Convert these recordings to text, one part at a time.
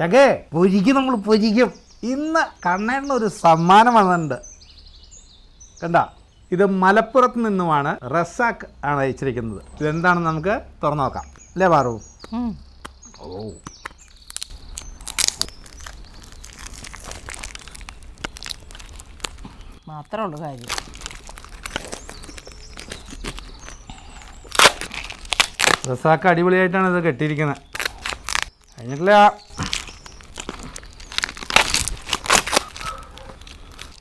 ചകേ പൊരിക്കും നമ്മൾ പൊരിക്കും. ഇന്ന് കണ്ണേണ്ണ ഒരു സമ്മാനം വന്നിട്ടുണ്ട്. കണ്ട ഇത് മലപ്പുറത്ത് നിന്നുമാണ് റസാക്ക് ആണ് അയച്ചിരിക്കുന്നത്. ഇതെന്താണെന്ന് നമുക്ക് തുറന്നു നോക്കാം. അല്ലേ പാറു? ഓ മാത്രമേ ഉള്ളൂ കാര്യം. റസാക്ക് അടിപൊളിയായിട്ടാണ് ഇത് കെട്ടിയിരിക്കുന്നത്. കഴിഞ്ഞിട്ടില്ല.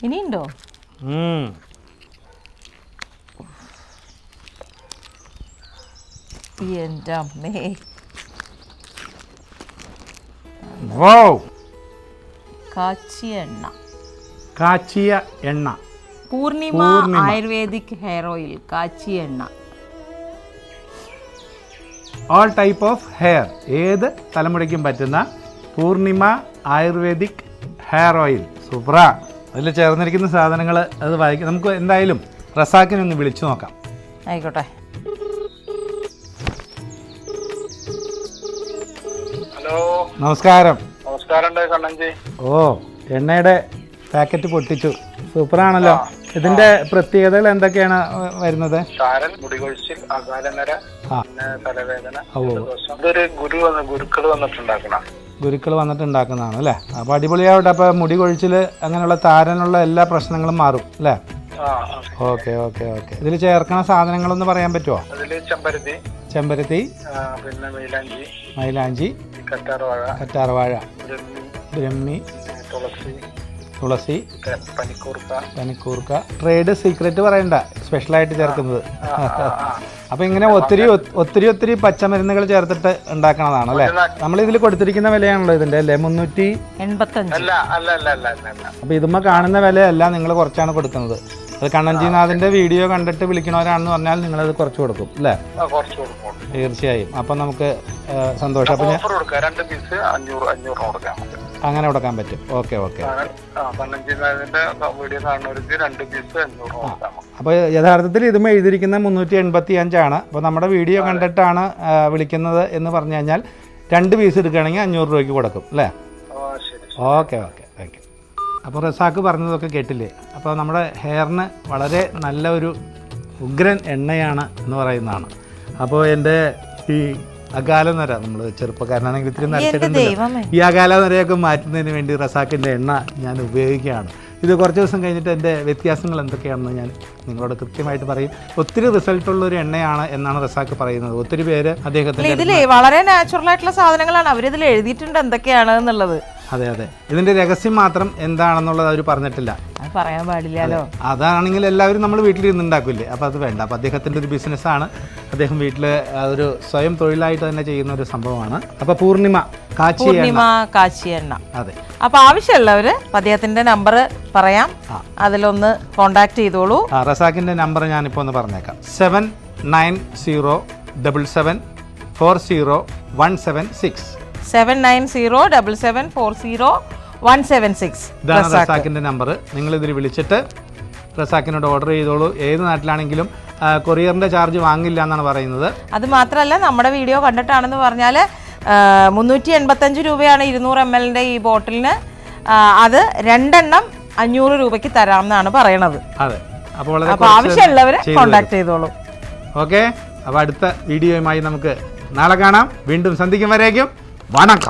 ഇനിയുണ്ടോ. എന്റെ അമ്മേ. കാച്ചിയ എണ്ണ. കാച്ചിയ എണ്ണ. Purnima Purnima. Ayurvedic hair oil കാച്ചിയ എണ്ണ. ഓൾ ടൈപ്പ് ഓഫ് ഹെയർ ഏത് തലമുടിക്കും പറ്റുന്ന പൂർണിമ ആയുർവേദിക് ഹെയർ ഓയിൽ. സൂപ്പറാ. അതിൽ ചേർന്നിരിക്കുന്ന സാധനങ്ങൾ അത് വായിക്കാം നമുക്ക് എന്തായാലും റസാക്കിനെ ഒന്ന് വിളിച്ചു നോക്കാം. ആയിക്കോട്ടെ. ഹലോ. നമസ്കാരം. നമസ്കാരം ഓ എണ്ണയുടെ പാക്കറ്റ് പൊട്ടിച്ചു. സൂപ്പറാണല്ലോ. ഇതിന്റെ പ്രത്യേകതകൾ എന്തൊക്കെയാണ് വരുന്നത്? താരൻ മുടികൊഴിച്ചിൽ അകാലനര പിന്നെ തലവേദന ഇതൊരു ഗുരു ഗുരുക്കൾ വന്നിട്ടുണ്ടാക്കണ. ഗുരുക്കൾ വന്നിട്ട് ഉണ്ടാക്കുന്നതാണ് അല്ലേ? അപ്പോൾ അടിപൊളിയാവട്ടെ. അപ്പോൾ മുടി കൊഴിച്ചിൽ അങ്ങനെയുള്ള താരനുള്ള എല്ലാ പ്രശ്നങ്ങളും മാറും അല്ലേ. Okay okay okay. ഇതിൽ ചേർക്കുന്ന സാധനങ്ങളൊന്ന് പറയാൻ പറ്റുമോ ചെമ്പരത്തി ചെമ്പരുത്തി പിന്നെ മൈലാഞ്ചി മൈലാഞ്ചി കറ്റാർവാഴ കറ്റാർവാഴ ബ്രഹ്മി തുളസി തുളസി പനിക്കൂർക്ക. പനിക്കൂർക്ക. ട്രേഡ് സീക്രട്ട് പറയണ്ട സ്പെഷ്യലായിട്ട് ചേർക്കുന്നത്. അപ്പോൾ ഇങ്ങനെ ഒത്തിരി ഒത്തിരി ഒത്തിരി പച്ചമരുന്നുകൾ ചേർത്തിട്ട് ഉണ്ടാക്കണതാണ് അല്ലേ? നമ്മൾ ഇതിൽ കൊടുത്തിരിക്കുന്ന വിലയാണല്ലോ ഇതിന്റെ അല്ലേ? മുന്നൂറ്റി അപ്പൊ അല്ല അല്ല അല്ല അല്ല അല്ല അല്ല. അപ്പോൾ ഇതുമ്മ കാണുന്ന വിലയല്ല നിങ്ങൾ കുറച്ചാണ് കൊടുക്കുന്നത്. അത് കണ്ണഞ്ചിനാഥിന്റെ വീഡിയോ കണ്ടിട്ട് വിളിക്കണവരാണെന്ന് പറഞ്ഞാൽ നിങ്ങൾ അത് കുറച്ച് കൊടുക്കും അല്ലേ? ആ, കുറച്ച് കൊടുക്കും. തീർച്ചയായും. അപ്പൊ നമുക്ക് സന്തോഷം. അപ്പൊ ഞാൻ അങ്ങനെ കൊടുക്കാൻ പറ്റും. Okay okay. അപ്പോൾ യഥാർത്ഥത്തിൽ ഇതും എഴുതിയിരിക്കുന്ന മുന്നൂറ്റി എൺപത്തി അഞ്ചാണ് അപ്പോൾ നമ്മുടെ വീഡിയോ കണ്ടിട്ടാണ് വിളിക്കുന്നത് എന്ന് പറഞ്ഞു കഴിഞ്ഞാൽ രണ്ട് പീസ് എടുക്കുകയാണെങ്കിൽ അഞ്ഞൂറ് രൂപയ്ക്ക് കൊടുക്കും അല്ലേ? ഓക്കെ ഓക്കെ താങ്ക് യു അപ്പോൾ റസാക്ക് പറഞ്ഞതൊക്കെ കേട്ടില്ലേ? അപ്പോൾ നമ്മുടെ ഹെയറിന് വളരെ നല്ല ഒരു ഉഗ്രൻ എണ്ണയാണ് എന്ന് പറയുന്നതാണ്. അപ്പോൾ എന്റെ ഈ അകാല നര നമ്മൾ ചെറുപ്പക്കാരനാണെങ്കിൽ ഇത്തിരി നരച്ചിട്ടുണ്ടല്ലോ ദൈവമേ. ഈ അകാല നരയൊക്കെ മാറ്റുന്നതിന് വേണ്ടി റസാക്കിന്റെ എണ്ണ ഞാൻ ഉപയോഗിക്കുകയാണ്. ഇത് കുറച്ച് ദിവസം കഴിഞ്ഞിട്ട് എന്റെ വ്യത്യാസങ്ങൾ എന്തൊക്കെയാണെന്ന് ഞാൻ നിങ്ങളോട് കൃത്യമായിട്ട് പറയും. ഒത്തിരി റിസൾട്ട് ഉള്ള ഒരു എണ്ണയാണ് എന്നാണ് റസാക്ക് പറയുന്നത്. ഒത്തിരി പേര് അദ്ദേഹത്തിന് ഇതിലേ വളരെ നാച്ചുറൽ ആയിട്ടുള്ള സാധനങ്ങളാണ്. അവരിതിൽ എഴുതിയിട്ടുണ്ട് എന്തൊക്കെയാണ് എന്നുള്ളത്. അതെ അതെ. ഇതിന്റെ രഹസ്യം മാത്രം എന്താണെന്നുള്ളത് അവർ പറഞ്ഞിട്ടില്ല. അത് പറയാൻ പാടില്ലല്ലോ. അതാണെങ്കിൽ എല്ലാവരും നമ്മൾ വീട്ടിൽ ഇരുന്ന് ഉണ്ടാക്കില്ലേ? അപ്പോൾ അത് വേണ്ട. അപ്പോൾ അദ്ദേഹത്തിന്റെ ഒരു ബിസിനസ്സാണ്. അദ്ദേഹം വീട്ടിൽ അതൊരു സ്വയം തൊഴിലായിട്ട് തന്നെ ചെയ്യുന്ന ഒരു സംഭവമാണ്. അപ്പോൾ പൂർണിമ കാച്ചി പൂർണിമ കാച്ചി എണ്ണ. അതെ. അപ്പൊ ആവശ്യമുള്ളവര് അദ്ദേഹത്തിന്റെ നമ്പർ പറയാം. അതിലൊന്ന് കോണ്ടാക്ട് ചെയ്തോളൂ. ആ റസാക്കിന്റെ നമ്പർ ഞാനിപ്പോൾ ഒന്ന് പറഞ്ഞേക്കാം. Seven nine zero double seven four zero one seven six. Seven nine zero double seven four zero one seven six ഇതാണ് റസാക്കിന്റെ നമ്പർ നിങ്ങൾ ഇതിൽ വിളിച്ചിട്ട് റസാക്കിനോട് ഓർഡർ ചെയ്തോളൂ. ഏത് നാട്ടിലാണെങ്കിലും കൊറിയറിന്റെ ചാർജ് വാങ്ങില്ല എന്നാണ് പറയുന്നത്. അത് മാത്രമല്ല നമ്മുടെ വീഡിയോ കണ്ടിട്ടാണെന്ന് പറഞ്ഞാൽ മുന്നൂറ്റി എൺപത്തഞ്ച് രൂപയാണ് ഇരുന്നൂറ് എം എല്ലിന്റെ ഈ ബോട്ടിലിന് അത് രണ്ടെണ്ണം അഞ്ഞൂറ് രൂപയ്ക്ക് തരാം എന്നാണ് പറയണത്. അതെ. അപ്പോൾ വളരെ ചെയ്തു കോണ്ടാക്ട് ചെയ്തോളൂ. ഓക്കെ അപ്പോൾ അടുത്ത വീഡിയോയുമായി നമുക്ക് നാളെ കാണാം. വീണ്ടും സന്ധിക്കും വരേക്കും. வணக்கம்.